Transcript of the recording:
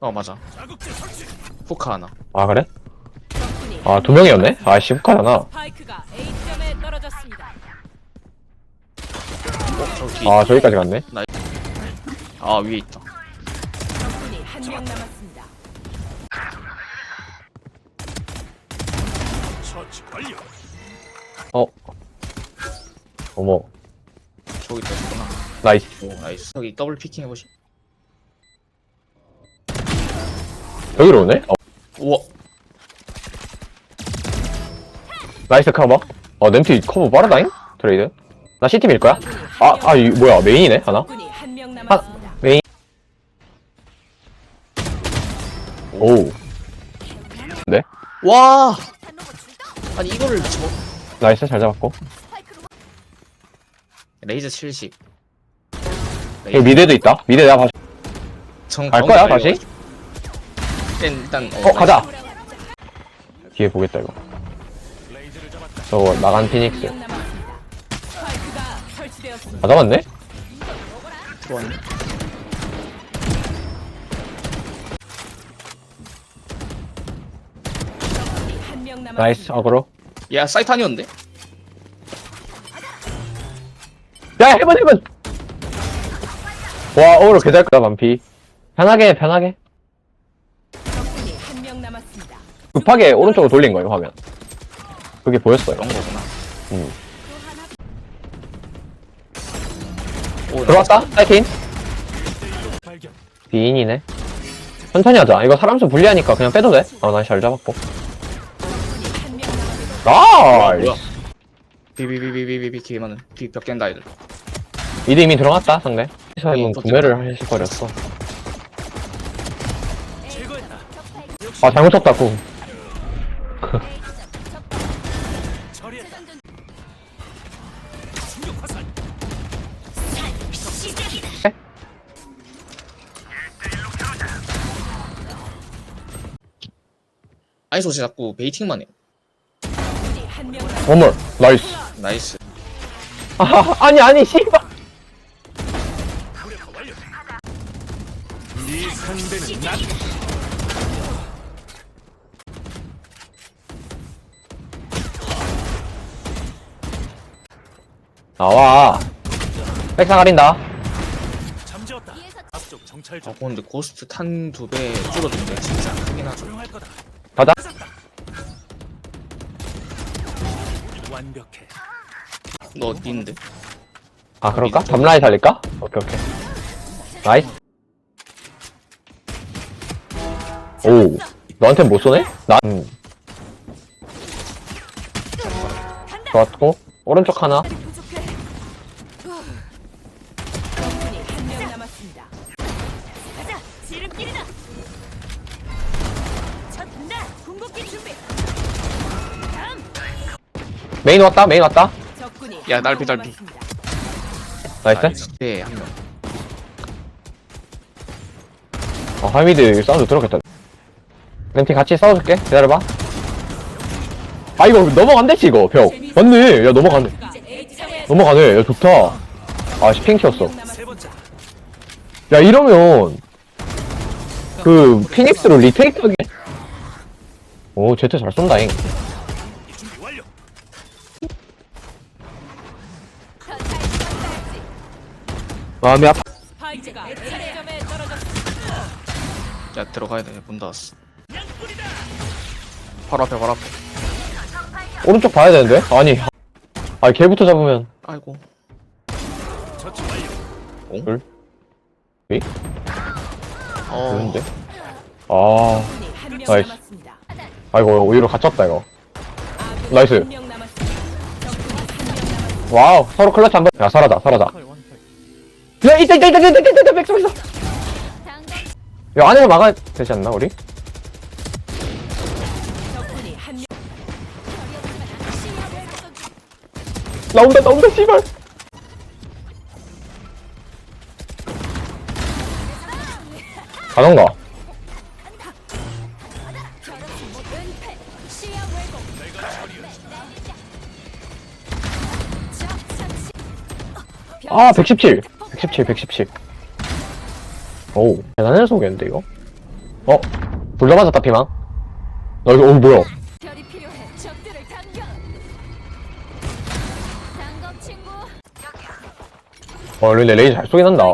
어 맞아 후카 하나 아 그래? 아 두 명이었네? 아 A점에 떨어졌습니다. 어? 저 뒤에 아 저기까지 갔네 아 위에 있다 적군이 한 명 남았습니다. 어 어머 저기 또 있구나 나이스 오 나이스 여기 더블 피킹 해보시 여기로 오네? 어, 우와 나이스 커버 어 냄티 커버 빠르다잉? 트레이드 나 C팀 일 거야? 아, 명 아, 이, 뭐야, 메인이네, 하나? 적군이 한명 남았습니다. 메인. 오, 와 아니 이거를 저 나이스, 잘 잡았고. 레이저 70 여기 미드도 있다. 미드 내가 봐줄. 정, 갈 거야, 다시? 일 단, 일단 어, 가자! 뒤에 보겠다, 이거. 저거, 나간 피닉스. 아, 잡았네? 들어왔네. 나이스, 어그로. 야 사이트 아니었는데? 야, 해본, 해본! 와, 어그로 개잘 거다, 만피. 편하게, 편하게. 적군이 한 명 남았습니다. 급하게 오른쪽으로 돌린 거예요, 화면. 그게 보였어요. 그런 거구나 음. 오 들어왔다? 사이킨? 비인이네. 천천히 하자. 이거 사람 수 불리하니까 그냥 빼도 돼. 아, 나잘 잡았고. 명 남았습니다. 뭐야 나이스. 비비비비비비 기회 많은 비벽 깬다 애들 미드 이미 들어갔다, 상대. 사임은 또 구매를 하실 거렸어. 아, 잘못 쳤다, 구. 아니 소시 자꾸 베이팅만 해. 어머, 나이스. 나이스 아, 아니, 아니, 씨발. 나와. 백사 가린다. 잠재웠다. 앞쪽 정찰 중. 아 근데 고스트 탄 두 배 줄어든 게 진짜 크긴 하죠 조용할 거다. 가자. 완벽해. 너 어디인데? 아, 그럴까? 밤라이 살릴까? 오케이, 오케이. 나이스. 오, 너한테 못 쏘네? 난. 음. 좋았고, 오른쪽 하나. 적군이 한명 남았습니다. 가자 지름길이다 궁극기 준비 다음 메인 왔다, 메인 왔다. 적군이 야, 한 날피, 명 날피. 남았습니다. 나이스. 네 한명 어, 하미드 사운드 들었겠다. 렌티 같이 싸워줄게. 기다려봐. 아, 이거 넘어간대지, 이거, 벽. 맞네. 야, 넘어가네. 넘어가네. 야, 좋다. 아, 시 핑. 명 번째. 야, 이러면, 그, 피닉스로 리테이크 하게. 오, 제트 잘 쏜다잉. 마음이 아파. 스파이크가 A점에 떨어졌습니다. 야 들어가야 돼문 닫았어 바로 앞에 바로 앞에 오른쪽 봐야 되는데? 아니. 아, 걔부터 잡으면. 아이고 완료. 둘? 위? 어 되는데? 아, 적군이 한명 나이스. 남았습니다. 아이고, 오히려 갇혔다, 이거. 나이스. 와우, 서로 클러치 한 번. 야, 살아다, 살아다. 야, 있다, 있다, 있다, 있다, 있다, 있다, 백서, 백서. 야, 안에서 막아야 되지 않나, 우리? 적군이 한 명. 나온다, 나 온다, 씨발. 가던가. 아, 117. 117, 117. 오, 대단한 속이었는데, 이거? 어? 둘다 맞았다 피망 어 이거 어 뭐야 별이 필요해. 적들을 당겨. 당검 친구. 어 근데 레이저 잘 쏘긴 한다